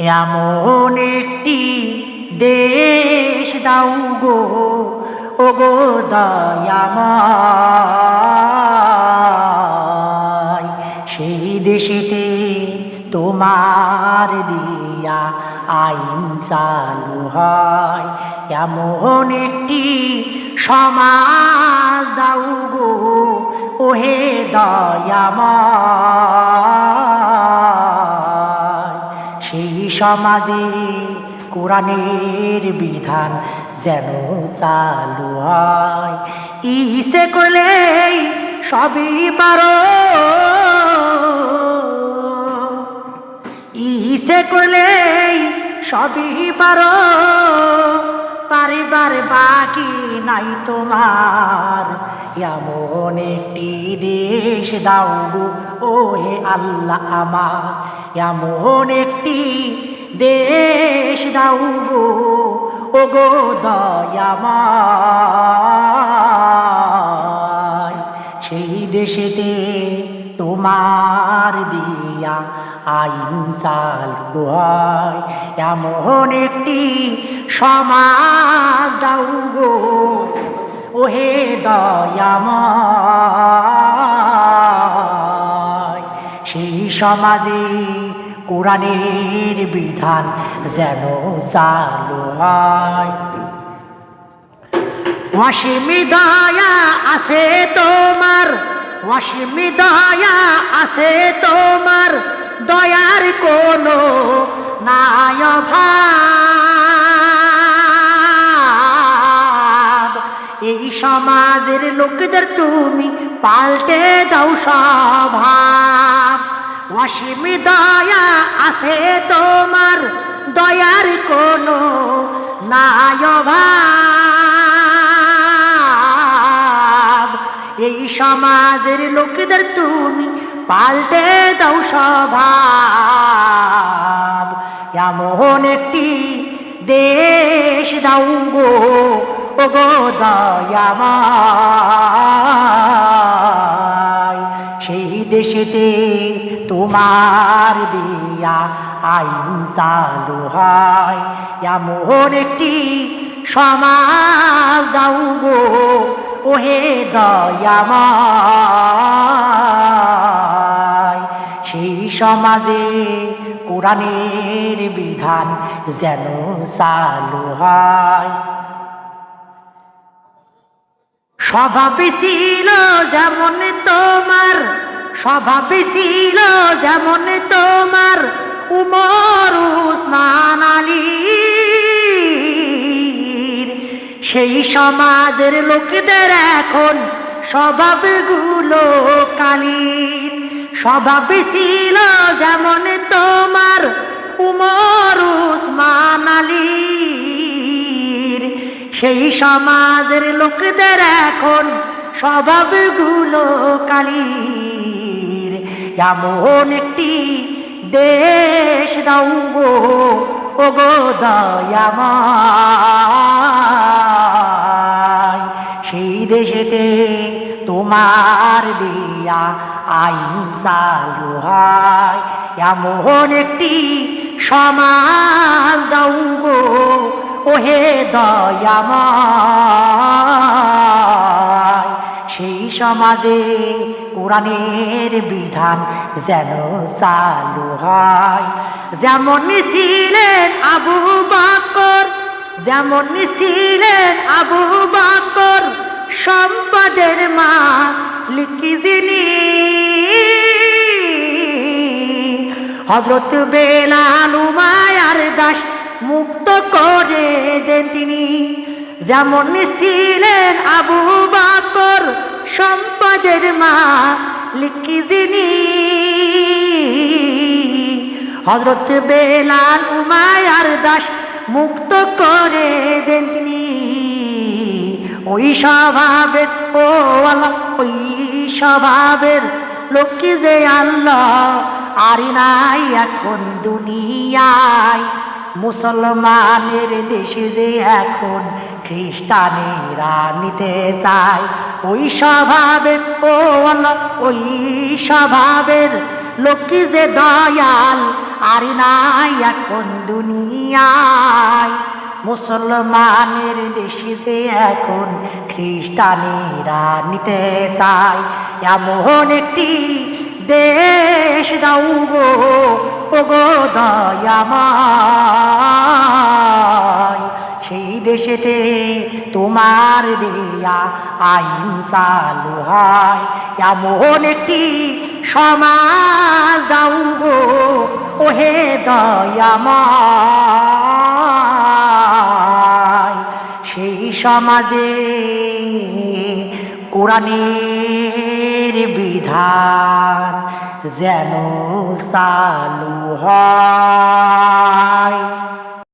এমন একটি দেশ দাও গো, ও গো সেই দেশেতে তোমার দিয়া আইন চালু হয়। এমন একটি সমাজ দাও গো, ওহে দয়াময়। সমাজে কোরআনের বিধান যেন চালু হয়। ইসে করলেই সবই পারো। ইসে করলেই সবই পারো। পারিবার বাকি নাই তোমার। এমন একটি দেশ দাও ও হে আল্লাহ আমার। এমন একটি দেশ দাও গো ও গো দয়াময়। সেই দেশেতে তোমার দিয়া আইন চালু হয় এমন একটি সমাজ দাও গো, ওহে দয়াময়। সেই সমাজে কোরআনের বিধান যেন চালু হয়। ওয়াসিমি দয়া আছে তোমার, ওয়াসিমি দয়া আছে তোমার, দয়ার কোনো ভাব এই সমাজের লোকদের তুমি পাল্টে দাও স্বভাব। ওয়াসিমি দয়া আছে তোমার, দয়ার কোনো এই সমাজের লোকদের তুমি পাল্টে দাও স্বভাব। এমন একটি দেশ দাও গো ও গো দয়াময়। সেই দেশেতে তোমার দিয়া আইন চালু হয়। এমন একটি সমাজ দাও গো, ওহে দয়াময়। সেই সমাজে কোরআনের বিধান যেন চালু হয়। স্বভাবে ছিল যেমন তোমার স্বভাবে ছিল যেমন তোমার উমর উসমান সেই সমাজের লোকদের এখন স্বভাবগুলো কালির। স্বভাবে ছিল যেমন তোমার উমর উসমান সেই সমাজের লোকদের এখন স্বভাবগুলো কালির। এমন একটি দেশ দাও গো ও গো দয়াময়। সেই দেশেতে তোমার দিয়া আইন চালু হয়। এমন একটি সমাজ দাও গো, ওহে দয়াময়। সেই সমাজে কোরআনের বিধান যেন চালু হয়। যেমন ছিলেন আবু বাকর, যেমন ছিলেন আবু বাকর, সম্পদের মা লিখি যিনি। হজরত বেলাল উমায়ার দাস মুক্ত করে দেন তিনি। যেমন ছিলেন আবু বাকর সম্পদের মা লিখি যিনি। হজরত বেলাল উমায়ার দাস মুক্ত করে দেন তিনি। ওই স্বভাবের, ও আল্লাহ, ওই স্বভাবের লক্ষ্মী যে আল্লাহ, আরি নাই এখন দুনিয়ায়। মুসলমানের দেশে যে এখন খ্রিস্টানেরা নিতে চায়, ওই স্বভাবের, ও ওই স্বভাবের লক্ষ্মী যে দয়াল আর আর নাই এখন দুনিয়ায়। মুসলমানের দেশে যে এখন খ্রিস্টানেরা নিতে চায়, এমন একটি দেশ দাও গো ও গো দয়াময়। সেই দেশেতে তোমার দেয়া আহিংসা লোহায়। হয় এমন একটি সমাজ দাও গো, ওহে দয়াময়। সেই সমাজে কোরআনের বিধান যেন চালু হয়।